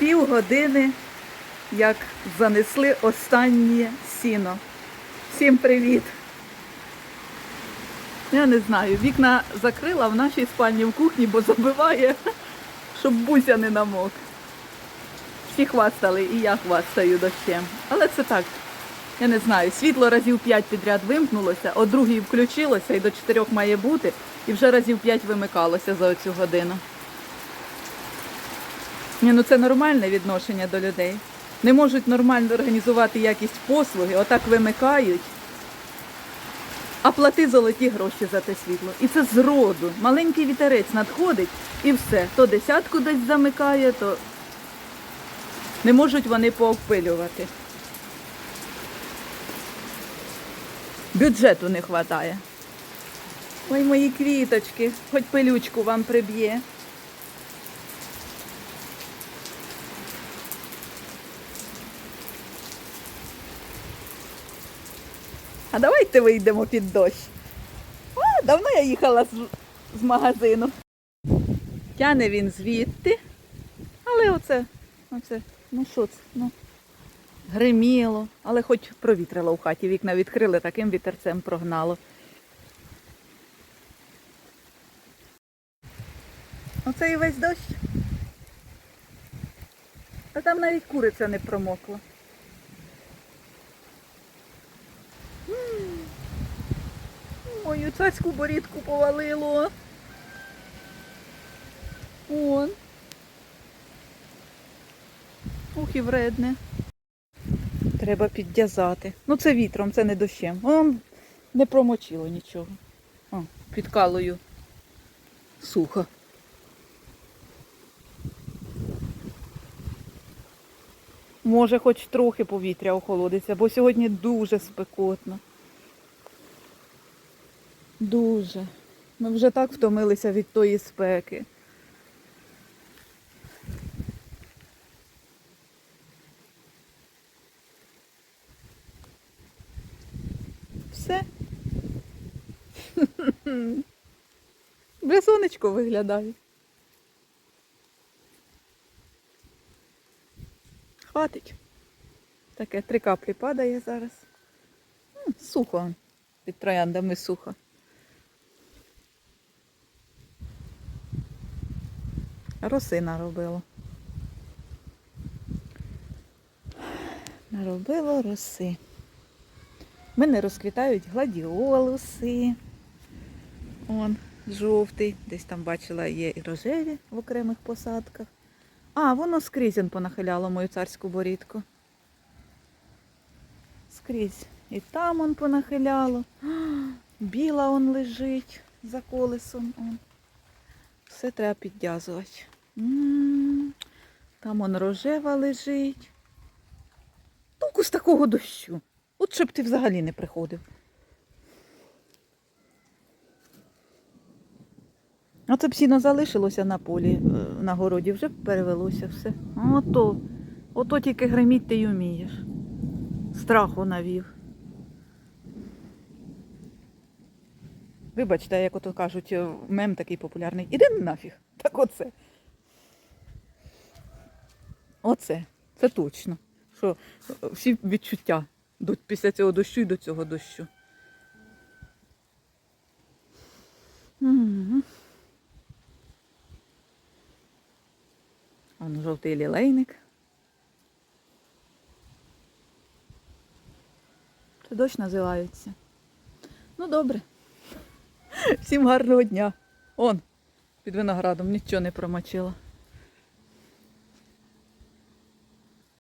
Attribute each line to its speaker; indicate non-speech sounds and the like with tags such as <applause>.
Speaker 1: Пів години, як занесли останнє сіно. Всім привіт! Я не знаю, вікна закрила в нашій спальні в кухні, бо забиває, щоб буся не намок. Всі хвастали, і я хвастаю дощем. Але це так. Я не знаю, світло разів 5 підряд вимкнулося, о другій включилося і до 4 має бути, і вже разів 5 вимикалося за оцю годину. Ні, ну це нормальне відношення до людей. Не можуть нормально організувати якість послуги, отак вимикають. А плати золоті гроші за те світло. І це зроду. Маленький вітерець надходить і все. То десятку десь замикає, то не можуть вони поопилювати. Бюджету не вистачає. Ой, мої квіточки, хоч пилючку вам приб'є. А давайте вийдемо під дощ. А, давно я їхала з, з магазину. Тяне він звідти. Але оце, оце, ну що це? Ну, гриміло, але хоч провітрило в хаті, вікна відкрили, таким вітерцем прогнало. Оце і весь дощ. А там навіть куриця не промокла. Цацьку борідку повалило. Он. Ух і вредне. Треба підв'язати. Ну це вітром, це не дощем. Воно не промочило нічого. О, під калою сухо. Може, хоч трохи повітря охолодиться, бо сьогодні дуже спекотно. Дуже. Ми вже так втомилися від тої спеки. Все. <laughs> Вже виглядає. Хватить. Таке три каплі падає зараз. Сухо. Під трояндами сухо. Роси наробило. Наробило роси. Мене розквітають гладіолуси. Он, жовтий. Десь там бачила, є і рожеві в окремих посадках. А, воно скрізь он понахиляло мою царську борідку. Скрізь. І там он понахиляло. Біла он лежить за колесом. Он. Все треба підв'язувати. Там он рожева лежить. Толку з такого дощу. От щоб ти взагалі не приходив. Оце б сіно залишилося на полі, е, на городі, вже перевелося все. Ото, ото тільки гриміть ти й умієш. Страху навів. Вибачте, як ото кажуть, е, мем такий популярний. Іди нафіг. Так оце. Оце. Це точно. Що всі відчуття до, після цього дощу і до цього дощу. Мгм. Он жовтий лілейник. Це дощ називається. Ну добре. Всім гарного дня. Он, під виноградом нічого не промочила.